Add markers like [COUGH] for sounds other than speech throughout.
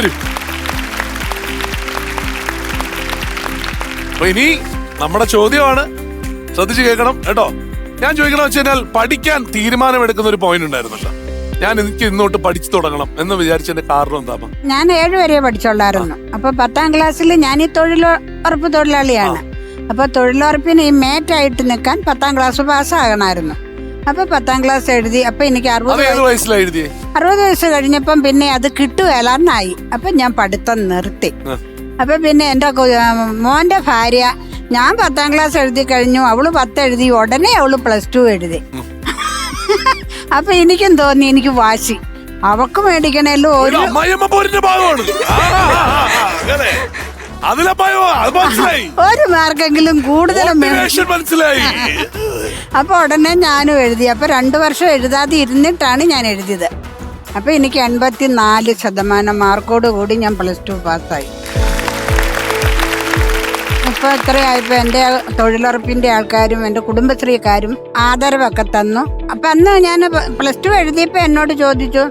വരൂ. അപ്പൊ ഇനി നമ്മുടെ ചോദ്യമാണ്. ശ്രദ്ധിച്ചു കേൾക്കണം കേട്ടോ. ഞാൻ ചോദിക്കണം വെച്ച് കഴിഞ്ഞാൽ പഠിക്കാൻ തീരുമാനമെടുക്കുന്ന ഒരു പോയിന്റ് ഉണ്ടായിരുന്നല്ലോ. ഞാൻ എനിക്ക് ഇന്നോട്ട് പഠിച്ചു തുടങ്ങണം എന്ന് വിചാരിച്ചതിന്റെ കാരണം എന്താ ഞാൻ ഏഴ് വരെ പഠിച്ചോളായിരുന്നു അപ്പൊ പത്താം ക്ലാസ്സിൽ ഞാൻ ഈ തൊഴിലുറപ്പ് തൊഴിലാളിയാണ്. അപ്പൊ തൊഴിലുറപ്പിന് ഈ മേറ്റായിട്ട് നിൽക്കാൻ പത്താം ക്ലാസ് പാസ്സാകണമായിരുന്നു. അപ്പൊ പത്താം ക്ലാസ് എഴുതി അപ്പൊ എനിക്ക് അറുപത് വയസ്സിലെഴുതി അറുപത് വയസ്സ് കഴിഞ്ഞപ്പം പിന്നെ അത് കിട്ടുകയല്ലാന്നായി അപ്പൊ ഞാൻ പഠിത്തം നിർത്തി. അപ്പൊ പിന്നെ എന്റെ മോന്റെ ഭാര്യ ഞാൻ പത്താം ക്ലാസ് എഴുതി കഴിഞ്ഞു അവൾ പത്ത് എഴുതി ഉടനെ അവൾ പ്ലസ് ടു എഴുതി. [LAUGHS] അപ്പൊ എനിക്കും തോന്നി എനിക്ക് വാശി. അവക്ക് മേടിക്കണല്ലോ ഒരു ഒരു മാർക്കെങ്കിലും കൂടുതലും മനസ്സിലായി. അപ്പൊ ഉടനെ ഞാനും എഴുതി. അപ്പോൾ രണ്ട് വർഷം എഴുതാതെ ഇരുന്നിട്ടാണ് ഞാൻ എഴുതിയത്. അപ്പോൾ എനിക്ക് എൺപത്തി നാല് ശതമാനം മാർക്കോട് കൂടി ഞാൻ പ്ലസ് ടു പാസ്സായി. ഇപ്പോൾ ഇത്രയായപ്പോൾ എന്റെ തൊഴിലുറപ്പിന്റെ ആൾക്കാരും എന്റെ കുടുംബശ്രീക്കാരും ആദരവൊക്കെ തന്നു. അപ്പോൾ അന്ന് ഞാൻ പ്ലസ് ടു എഴുതിയപ്പോൾ എന്നോട് ചോദിച്ചു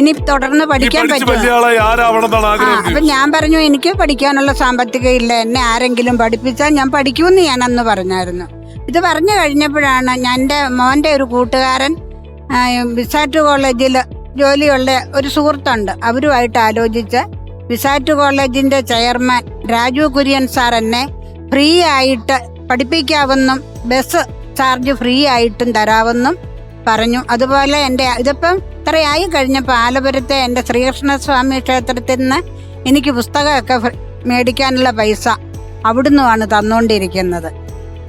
ഇനി തുടർന്ന് പഠിക്കാൻ പറ്റും അപ്പം അപ്പൊ ഞാൻ പറഞ്ഞു എനിക്ക് പഠിക്കാനുള്ള സാമ്പത്തികം ഇല്ല എന്നെ ആരെങ്കിലും പഠിപ്പിച്ചാൽ ഞാൻ പഠിക്കുമെന്ന് ഞാൻ അന്ന് പറഞ്ഞായിരുന്നു. ഇത് പറഞ്ഞു കഴിഞ്ഞപ്പോഴാണ് എന്റെ മോന്റെ ഒരു കൂട്ടുകാരൻ വിസാറ്റ് കോളേജിൽ ജോലിയുള്ള ഒരു സുഹൃത്തുണ്ട്. അവരുമായിട്ട് ആലോചിച്ച് വിസാറ്റ് കോളേജിന്റെ ചെയർമാൻ രാജു കുര്യൻ സാർ എന്നെ ഫ്രീ ആയിട്ട് പഠിപ്പിക്കാമെന്നും ബസ് ചാർജ് ഫ്രീ ആയിട്ടും തരാമെന്നും പറഞ്ഞു. അതുപോലെ എന്റെ ഇതിപ്പം ഇത്രയായി കഴിഞ്ഞപ്പോൾ ആലപുരത്തെ എന്റെ ശ്രീകൃഷ്ണസ്വാമി ക്ഷേത്രത്തിൽ നിന്ന് എനിക്ക് പുസ്തകമൊക്കെ മേടിക്കാനുള്ള പൈസ അവിടുന്നുമാണ് തന്നുകൊണ്ടിരിക്കുന്നത്.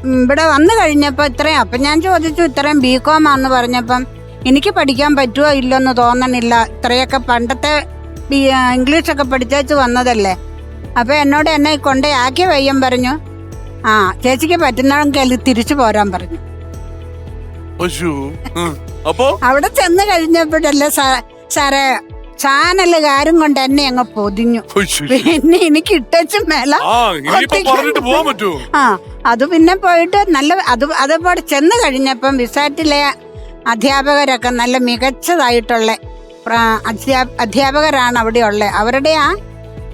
ഇവിടെ വന്നു കഴിഞ്ഞപ്പോൾ ഇത്രയും അപ്പം ഞാൻ ചോദിച്ചു ഇത്രയും ബി കോം ആന്ന് പറഞ്ഞപ്പം എനിക്ക് പഠിക്കാൻ പറ്റുമോ ഇല്ലെന്ന് തോന്നണില്ല. ഇത്രയൊക്കെ പണ്ടത്തെ ഇംഗ്ലീഷൊക്കെ പഠിച്ചേച്ച് വന്നതല്ലേ. അപ്പം എന്നോട് എന്നെ കൊണ്ടേ ആക്കിയ വയ്യം പറഞ്ഞു ആ ചേച്ചിക്ക് പറ്റുന്നെങ്കിൽ തിരിച്ചു പോരാൻ പറഞ്ഞു. അപ്പോ? അവിടെ ചെന്ന് കഴിഞ്ഞപ്പോഴല്ലേ സാറേ ചാനലുകാരും കൊണ്ട് എന്നെ അങ്ങ് പൊതിഞ്ഞു. പിന്നെ എനിക്ക് ഇട്ടച്ചും മേല ആ ഇനിയിപ്പോ പറഞ്ഞിട്ട് പോവാൻ പറ്റുമോ? ആ അത് പിന്നെ പോയിട്ട് നല്ല അത് അതേപോലെ ചെന്ന് കഴിഞ്ഞപ്പം വിസാറ്റിലെ അധ്യാപകരൊക്കെ നല്ല മികച്ചതായിട്ടുള്ള അധ്യാപകരാണ് അവിടെ ഉള്ളത്. അവരുടെ ആ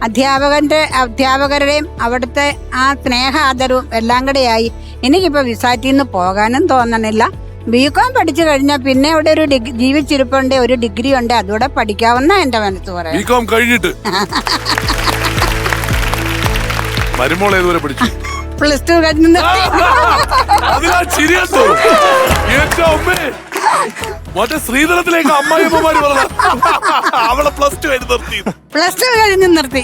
അധ്യാപകന്റെ അധ്യാപകരുടെയും അവിടുത്തെ ആ സ്നേഹാദരവും എല്ലാം കൂടെയായി എനിക്കിപ്പോ വിസാറ്റിൽ നിന്ന് പോകാനും തോന്നണില്ല. ബി കോം പഠിച്ചു കഴിഞ്ഞാൽ പിന്നെ ഇവിടെ ഒരു ജീവിച്ചിരിപ്പുണ്ട് ഒരു ഡിഗ്രി ഉണ്ട് അതുകൂടെ പഠിക്കാവുന്ന എന്റെ മനസ്സ് പറയാം ബി കോം കഴിഞ്ഞിട്ട്. [LAUGHS] മരുമോൾ ഏതുവരെ പഠിച്ചു? പ്ലസ് ടു കഴിഞ്ഞ് മറ്റേ ശ്രീധരത്തിലേക്ക് അമ്മായിമ്മമാര് അവളെ പ്ലസ് ടു എഴുതി നിർത്തി. പ്ലസ് ടു കഴിഞ്ഞ് നിർത്തി.